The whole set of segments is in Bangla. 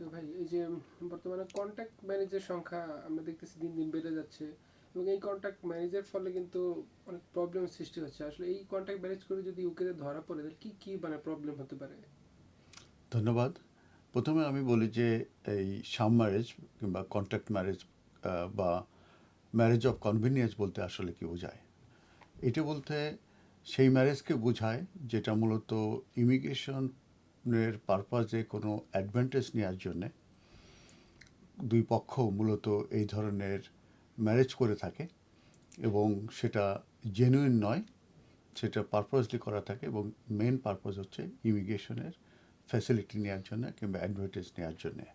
ওকে ভাই, এই যে বর্তমানে কন্ট্যাক্ট ম্যানেজের সংখ্যা আমরা দেখতেছি দিন দিন বেড়ে যাচ্ছে এবং এই কন্ট্যাক্ট ম্যানেজের ফলে কিন্তু অনেক প্রবলেম সৃষ্টি হচ্ছে। আসলে এই কন্ট্যাক্ট ম্যানেজ করে যদি ইউকেতে ধরা পড়ে, তাহলে কি কি মানে প্রবলেম হতে পারে? ধন্যবাদ। প্রথমে আমি বলি যে, এই সাম ম্যারেজ কিংবা কন্ট্যাক্ট ম্যারেজ বা ম্যারেজ অফ কনভিনিয়েন্স বলতে আসলে কি বোঝায়? এটা বলতে সেই ম্যারেজকে বোঝায় যেটা মূলত ইমিগ্রেশনের পারপাজে কোনো অ্যাডভান্টেজ নেওয়ার জন্যে দুই পক্ষ মূলত এই ধরনের ম্যারেজ করে থাকে এবং সেটা জেনুইন নয়, সেটা পারপাসলি করা থাকে এবং মেন পারপাস হচ্ছে ইমিগ্রেশনের ফ্যাসিলিটি নেওয়ার জন্য কিংবা অ্যাডভান্টেজ নেওয়ার জন্যে।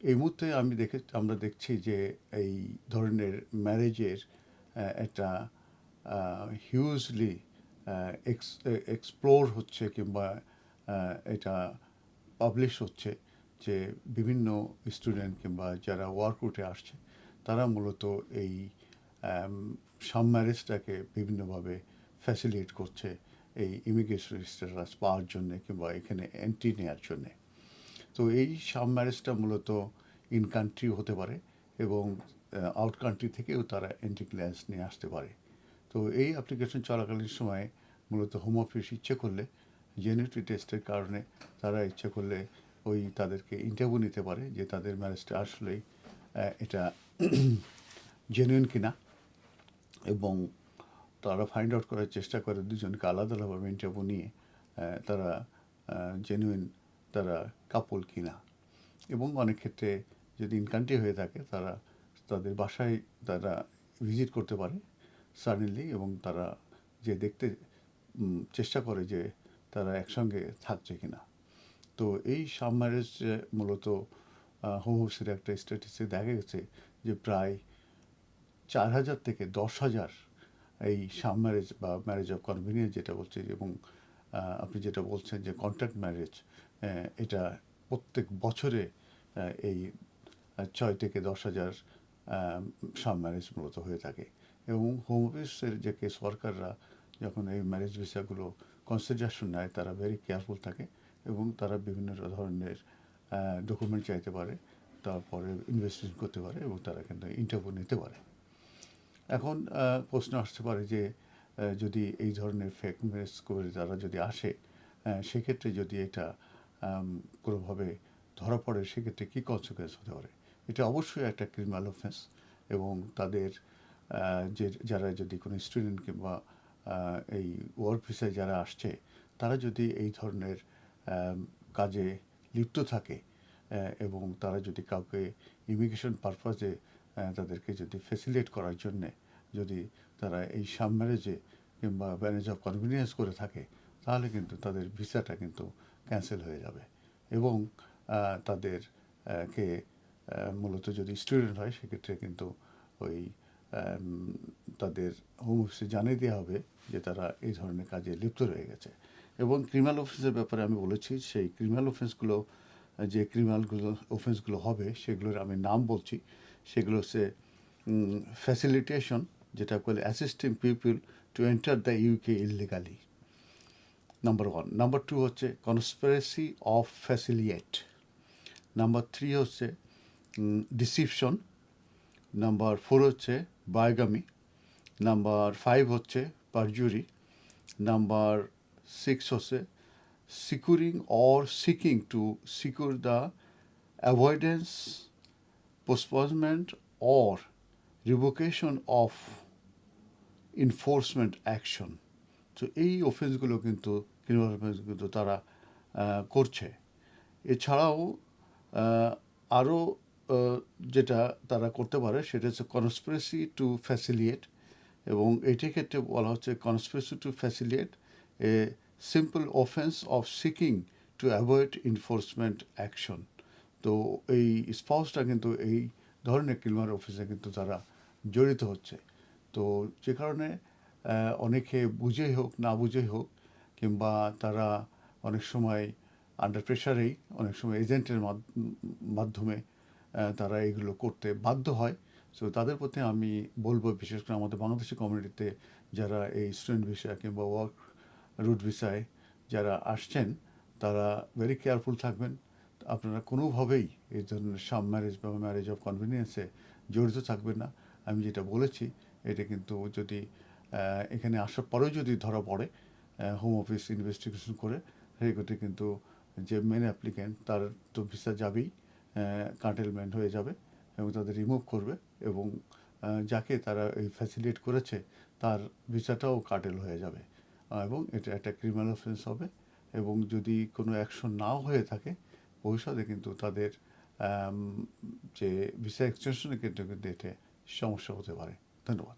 এই মুহূর্তে আমি দেখে, আমরা দেখছি যে এই ধরনের ম্যারেজের একটা হিউজলি এক্সপ্লোর হচ্ছে কিংবা এটা পাবলিশ হচ্ছে যে বিভিন্ন স্টুডেন্ট কিংবা যারা ওয়ার্ক রুটে আসছে, তারা মূলত এই সাম ম্যারেজটাকে বিভিন্নভাবে ফ্যাসিলিটেট করছে এই ইমিগ্রেশন স্ট্যাটাস পাওয়ার জন্যে কিংবা এখানে এন্ট্রি নেওয়ার জন্যে। তো এই সাব ম্যারেজটা মূলত ইন কান্ট্রি হতে পারে এবং আউট কান্ট্রি থেকেও তারা এন্ট্রি ক্লিয়ারেন্স নিয়ে আসতে পারে। তো এই অ্যাপ্লিকেশন চলাকালীন সময়ে মূলত হোম অফিস ইচ্ছে করলে জেনেটিক টেস্টের কারণে তারা ইচ্ছে করলে ওই তাদেরকে ইন্টারভিউ নিতে পারে যে তাদের ম্যারেজটা আসলেই এটা জেনুইন কিনা। এবং তারা ফাইন্ড আউট করার চেষ্টা করে দুজনকে আলাদা আলাদাভাবে ইন্টারভিউ নিয়ে তারা জেনুইন তারা কাপল কিনা। এবং অনেক ক্ষেত্রে যদি ইনকান্ট্রি হয়ে থাকে, তারা তাদের বাসায় তারা ভিজিট করতে পারে সাডেনলি এবং তারা যে দেখতে চেষ্টা করে যে তারা একসঙ্গে থাকছে কিনা। তো এই সাব ম্যারেজ মূলত হোম অফিসের একটা স্ট্যাটিস্টিক দেখা গেছে যে প্রায় চার হাজার থেকে দশ হাজার এই সাব ম্যারেজ বা ম্যারেজ অফ কনভিনিয়েন্স যেটা বলছে এবং আপনি যেটা বলছেন যে কন্ট্যাক্ট ম্যারেজ এটা প্রত্যেক বছরে এই ছয় থেকে দশ হাজার সাব ম্যারেজ মূলত হয়ে থাকে। এবং হোম অফিসের যে কে সরকাররা যখন এই ম্যারেজ ভিসাগুলো কনসিডারেশন নেয়, তারা ভেরি কেয়ারফুল থাকে এবং তারা বিভিন্ন ধরনের ডকুমেন্ট চাইতে পারে, তারপরে ইনভেস্টিগেশন করতে পারে এবং তারা কিন্তু ইন্টারভিউ নিতে পারে। এখন প্রশ্ন আসতে পারে যে যদি এই ধরনের ফেক ম্যারেজ করে তারা যদি আসে সেক্ষেত্রে যদি এটা কোনোভাবে ধরা পড়ে, সেক্ষেত্রে কী কনসিকুয়েন্স হতে পারে? এটা অবশ্যই একটা ক্রিমিনাল অফেন্স এবং তাদের যে, যারা যদি কোনো স্টুডেন্ট কিংবা এই ভিসায় যারা আসছে তারা যদি এই ধরনের কাজে লিপ্ত থাকে এবং তারা যদি কাউকে ইমিগ্রেশন পারপাজে তাদেরকে যদি ফেসিলিটেট করার জন্যে যদি তারা এই সাব ম্যারেজে কিংবা ম্যারেজ অফ কনভিনিয়েন্স করে থাকে তাহলে কিন্তু তাদের ভিসাটা কিন্তু ক্যান্সেল হয়ে যাবে। এবং আহ, তাদের কে মূলত যদি স্টুডেন্ট হয় সেক্ষেত্রে কিন্তু ওই তাদের হোম অফিসে জানিয়ে দেওয়া হবে যে তারা এই ধরনের কাজে লিপ্ত রয়ে গেছে। এবং ক্রিমিনাল অফেন্সের ব্যাপারে আমি বলেছি, সেই ক্রিমিনাল অফেন্সগুলো যে ক্রিমিনালগুলো অফেন্সগুলো হবে, সেগুলোর আমি নাম বলছি। সেগুলো হচ্ছে ফ্যাসিলিটেশন যেটা বলে assisting people to enter the UK illegally number one number two হচ্ছে conspiracy of facilitate number three হচ্ছে ডিসিপশন নাম্বার ফোর হচ্ছে বায়োগামি নাম্বার ফাইভ হচ্ছে পারজুরি নাম্বার সিক্স হচ্ছে securing or seeking to secure the avoidance postponement or revocation of enforcement action. তো এই অফেন্সগুলো কিন্তু ক্রিমিনাল অফেন্স কিন্তু তারা করছে। এছাড়াও আরও যেটা তারা করতে পারে, সেটা হচ্ছে কনস্পিরেসি টু ফ্যাসিলিয়েট এবং এটির ক্ষেত্রে বলা হচ্ছে conspiracy to facilitate a simple offence of seeking to avoid enforcement action তো এই স্পাউসটা কিন্তু, এই ধরনের ক্রিমিনাল অফিসে কিন্তু তারা জড়িত হচ্ছে। তো যে কারণে অনেকে বুঝেই হোক, না বুঝেই হোক, কিংবা তারা অনেক সময় আন্ডার প্রেশারেই অনেক সময় এজেন্টের মাধ্যমে তারা এগুলো করতে বাধ্য হয়। সো তাদের প্রতি আমি বলব বিশেষ করে আমাদের বাংলাদেশি কমিউনিটিতে যারা এই স্টুডেন্ট ভিসা কিংবা ওয়ার্ক রুট ভিসায় যারা আসছেন, তারা ভেরি কেয়ারফুল থাকবেন। আপনারা কোনোভাবেই এই ধরনের সাব ম্যারেজ বা ম্যারেজ অফ কনভিনিয়েন্সে জড়িত থাকবেন না। আমি যেটা বলেছি, এটা কিন্তু যদি এখানে আসার পরেও যদি ধরা পড়ে হোম অফিস ইনভেস্টিগেশন করে সেক্ষেত্রে কিন্তু যে মেন অ্যাপ্লিক্যান্ট তার তো ভিসা যাবেই। কার্টেলমেন্ট হয়ে যাবে এবং তাদের রিমুভ করবে এবং যাকে তারা এই ফ্যাসিলিটেট করেছে, তার ভিসাটাও কাটেল হয়ে যাবে। এবং এটা একটা ক্রিমিনাল অফেন্স হবে এবং যদি কোনো অ্যাকশন নাও হয়ে থাকে, ভবিষ্যতে কিন্তু তাদের যে ভিসা এক্সটেনশনে কিন্তু কিন্তু এতে সমস্যা হতে পারে। ধন্যবাদ।